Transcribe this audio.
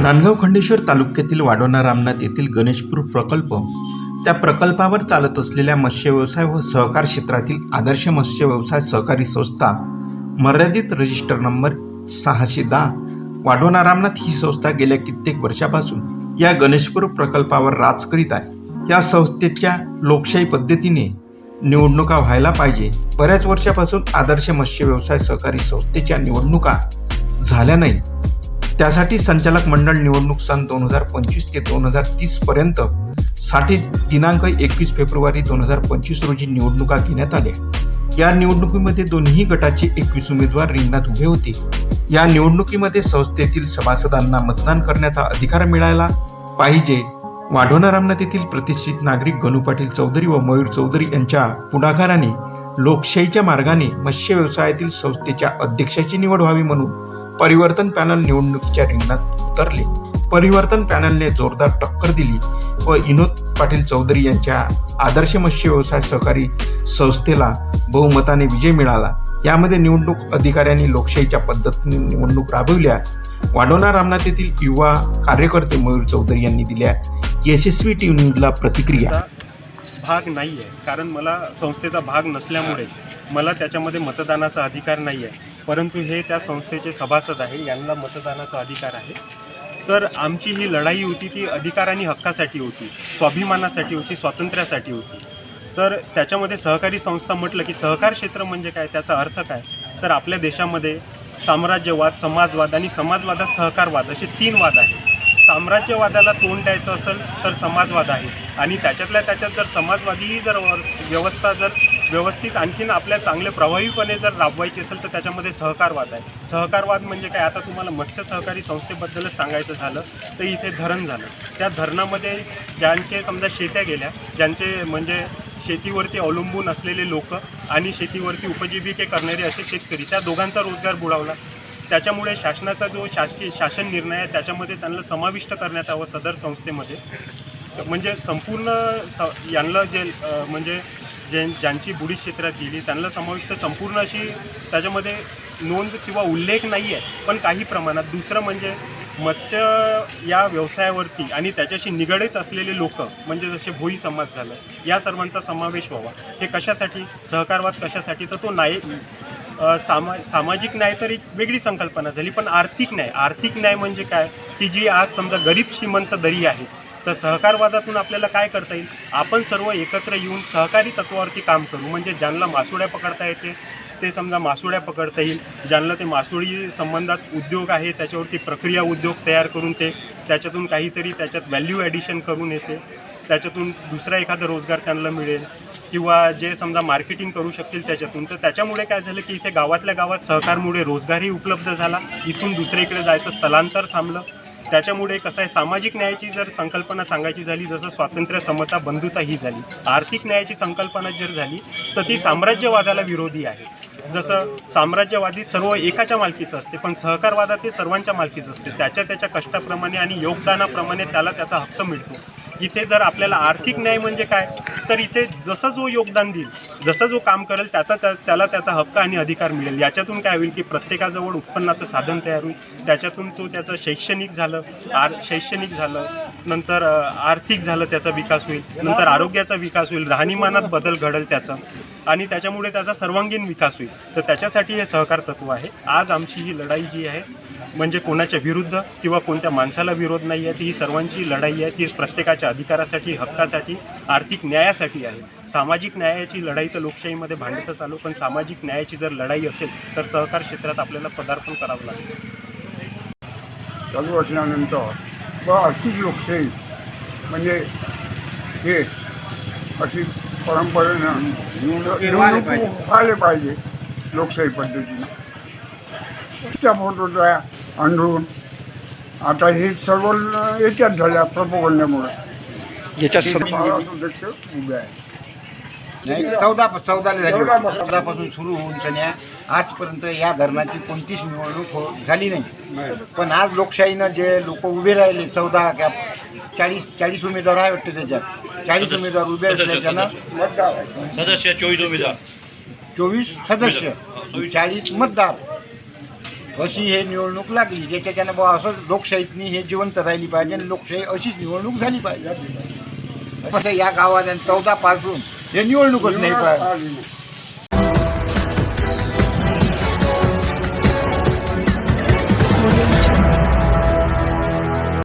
नांदगाव खंडेश्वर तालुक्यातील वाडोना रामनाथ येथील गणेशपूर प्रकल्प त्या प्रकल्पावर चालत असलेल्या मत्स्य व्यवसाय व सहकार क्षेत्रातील आदर्श मत्स्य व्यवसाय सहकारी संस्था मर्यादित रजिस्टर नंबर सहाशे दहा वाडोना रामनाथ ही संस्था गेल्या कित्येक वर्षापासून या गणेशपूर प्रकल्पावर राज करीत आहे. या संस्थेच्या लोकशाही पद्धतीने निवडणुका व्हायला पाहिजे. बऱ्याच वर्षापासून आदर्श मत्स्य व्यवसाय सहकारी संस्थेच्या निवडणुका झाल्या नाही त्यासाठी संचालक मंडळ निवडणूक सन दोन हजार पंचवीस ते दोन हजार तीस पर्यंत साठी दिनांक एकवीस फेब्रुवारी दोन हजार पंचवीस रोजी निवडणुका घेण्यात आल्या. या निवडणुकीमध्ये दोन्ही गटाचे एकवीस उमेदवार रिंगणात उभे होते. या निवडणुकीमध्ये संस्थेतील सभासदांना मतदान करण्याचा अधिकार मिळायला पाहिजे. वाढवणा रामनाथ येथील प्रतिष्ठित नागरिक गणू पाटील चौधरी व मयूर चौधरी यांच्या पुढाकाराने लोकशाहीच्या मार्गाने मत्स्य व्यवसायातील संस्थेच्या अध्यक्षाची निवड व्हावी म्हणून परिवर्तन पॅनल निवडणुकीच्या रिंगणात उतरले. परिवर्तन पॅनलने जोरदार टक्कर दिली व विनोद पाटील चौधरी यांच्या आदर्श मत्स्य व्यवसाय सहकारी संस्थेला बहुमताने विजय मिळाला. यामध्ये निवडणूक अधिकाऱ्यांनी लोकशाहीच्या पद्धतीने निवडणूक राबविल्या. वाडोना रामनाथ येथील युवा कार्यकर्ते मयूर चौधरी यांनी दिल्या यशस्वी टीव्ही न्यूजला प्रतिक्रिया. भाग नाही आहे कारण मला संस्थेचा भाग नसल्यामुळे मला त्याच्यामध्ये मतदानाचा अधिकार नाही आहे परंतु हे त्या संस्थेचे सभासद आहे यांना मतदानाचा अधिकार आहे. तर आमची ही लढाई होती ती अधिकार आणि हक्कासाठी होती स्वाभिमानासाठी होती स्वातंत्र्यासाठी होती. तर त्याच्यामध्ये सहकारी संस्था म्हटलं की सहकार क्षेत्र म्हणजे काय त्याचा अर्थ काय? तर आपल्या देशामध्ये साम्राज्यवाद समाजवाद आणि समाजवादात सहकारवाद असे तीन वाद आहेत. साम्राज्यवादाला तोंड द्यायचं असेल तर समाजवाद आहे. आणि त्याच्यातल्या त्याच्यात जर समाजवादी जर व्यवस्था जर व्यवस्थित आणखीन आपल्या चांगले प्रभावीपणे जर राबवायची असेल तर त्याच्यामध्ये सहकारवाद आहे. सहकारवाद म्हणजे काय? आता तुम्हाला मत्स्य सहकारी संस्थेबद्दलच सांगायचं झालं तर इथे धरण झालं. त्या धरणामध्ये ज्यांचे समजा शेत्या गेल्या ज्यांचे म्हणजे शेतीवरती अवलंबून असलेले लोक आणि शेतीवरती उपजीविके करणारे असे शेतकरी त्या दोघांचा रोजगार बुडावला. त्याच्यामुळे शासनाचा जो शासकीय शासन निर्णय आहे त्याच्यामध्ये त्यांना समाविष्ट करण्यात यावं सदर संस्थेमध्ये. म्हणजे संपूर्ण स यांना जे म्हणजे जे ज्यांची बुडी क्षेत्रात गेली त्यांना समाविष्ट संपूर्ण अशी त्याच्यामध्ये नोंद किंवा उल्लेख नाही आहे पण काही प्रमाणात. दुसरं म्हणजे मत्स्य या व्यवसायावरती आणि त्याच्याशी निगडीत असलेले लोक म्हणजे जसे भोई समाज झालं या सर्वांचा समावेश व्हावा. हे कशासाठी? सहकारवाद कशासाठी? तर तो नाही सामा सामाजिक न्याय तर एक वेगळी संकल्पना झाली पण आर्थिक न्याय. आर्थिक न्याय म्हणजे काय? की जी आज समजा गरीब श्रीमंत दरी आहे तर सहकारवादातून आपल्याला काय करता येईल? आपण सर्व एकत्र येऊन सहकारी तत्वावरती काम करू. म्हणजे ज्यांना मासोळ्या पकडता येते ते समजा मासोळ्या पकडता येईल. ज्यांना ते मासोळी संबंधात उद्योग आहे त्याच्यावरती प्रक्रिया उद्योग तयार करून ते त्याच्यातून काहीतरी त्याच्यात व्हॅल्यू ॲडिशन करून येते. त्याच्यातून दुसरा एखादा रोजगार त्यांना मिळेल किंवा जे समजा मार्केटिंग करू शकतील त्याच्यातून. तर त्याच्यामुळे काय झालं की इथे गावातल्या गावात सहकारमुळे रोजगारही उपलब्ध झाला. इथून दुसरीकडे जायचं स्थलांतर थांबलं. त्याच्यामुळे कसं आहे सामाजिक न्यायाची जर संकल्पना सांगायची झाली जसं स्वातंत्र्य समता बंधुता ही झाली. आर्थिक न्यायाची संकल्पना जर झाली तर ती साम्राज्यवादाला विरोधी आहे. जसं साम्राज्यवादी सर्व एकाच्या मालकीचं असते पण सहकारवादात ते सर्वांच्या मालकीचं असते. त्याच्या त्याच्या कष्टाप्रमाणे आणि योगदानाप्रमाणे त्याला त्याचा हक्क मिळतो. इथे जर आपल्याला आर्थिक न्याय म्हणजे काय तर इथे जसं जो योगदान देईल जसं जो काम करेल त्याचा त्या- त्याला त्याचा हक्क आणि अधिकार मिळेल. याच्यातून काय होईल की प्रत्येकाजवळ उत्पन्नाचं साधन तयार होईल. त्याच्यातून तो त्याचं शैक्षणिक झालं आर शैक्षणिक झालं नंतर आर्थिक झालं त्याचा विकास होईल. नंतर आरोग्याचा विकास होईल राहणीमानात बदल घडेल त्याचा. आणि त्याच्यामुळे त्याचा सर्वांगीण विकास होईल. तर त्याच्यासाठी हे सहकार तत्व आहे. आज आमची ही लढाई जी आहे म्हणजे कोणाच्या विरुद्ध किंवा कोणत्या माणसाला विरोध नाही आहे ती ही सर्वांची लढाई आहे ती प्रत्येकाच्या अधिकारासाठी हक्कासाठी आर्थिक न्यायासाठी आहे. सामाजिक न्यायाची लढाई तर लोकशाहीमध्ये भांडतच आलो पण सामाजिक न्यायाची जर लढाई असेल तर सहकार क्षेत्रात आपल्याला पदार्पण करावं लागेल. चालू असल्यानंतर व अशीच लोकशाही म्हणजे हे अशी परंपरेनं निवड- निवडणूक व्हायला पाहिजे. लोकशाही पद्धतीने. त्या फोटोचा अंधरून आता हे सर्व याच्यात झाल्या अध्यक्ष उभे आहे नाही चौदा चौदाला झाली. चौदा होती. पासून. चौदापासून सुरू होऊन सन्या आजपर्यंत या धरणाची कोणतीच निवडणूक हो झाली नाही. पण आज लोकशाहीनं जे लोक उभे राहिले चौदा क्या चाळीस चाळीस उमेदवार आहे वाटते त्याच्यात. चाळीस उमेदवार उभे असल्याच्यानं सदस्य चोवीस उमेदवार. चोवीस सदस्य. चाळीस मतदार. अशी हे निवडणूक लागली. ज्याच्याच्यानं बा असं लोकशाहीतनी हे जिवंत राहिली पाहिजे आणि लोकशाही अशीच निवडणूक झाली पाहिजे. पण या गावात चौदा पासून हे निवडणूकच नाही पाहिजे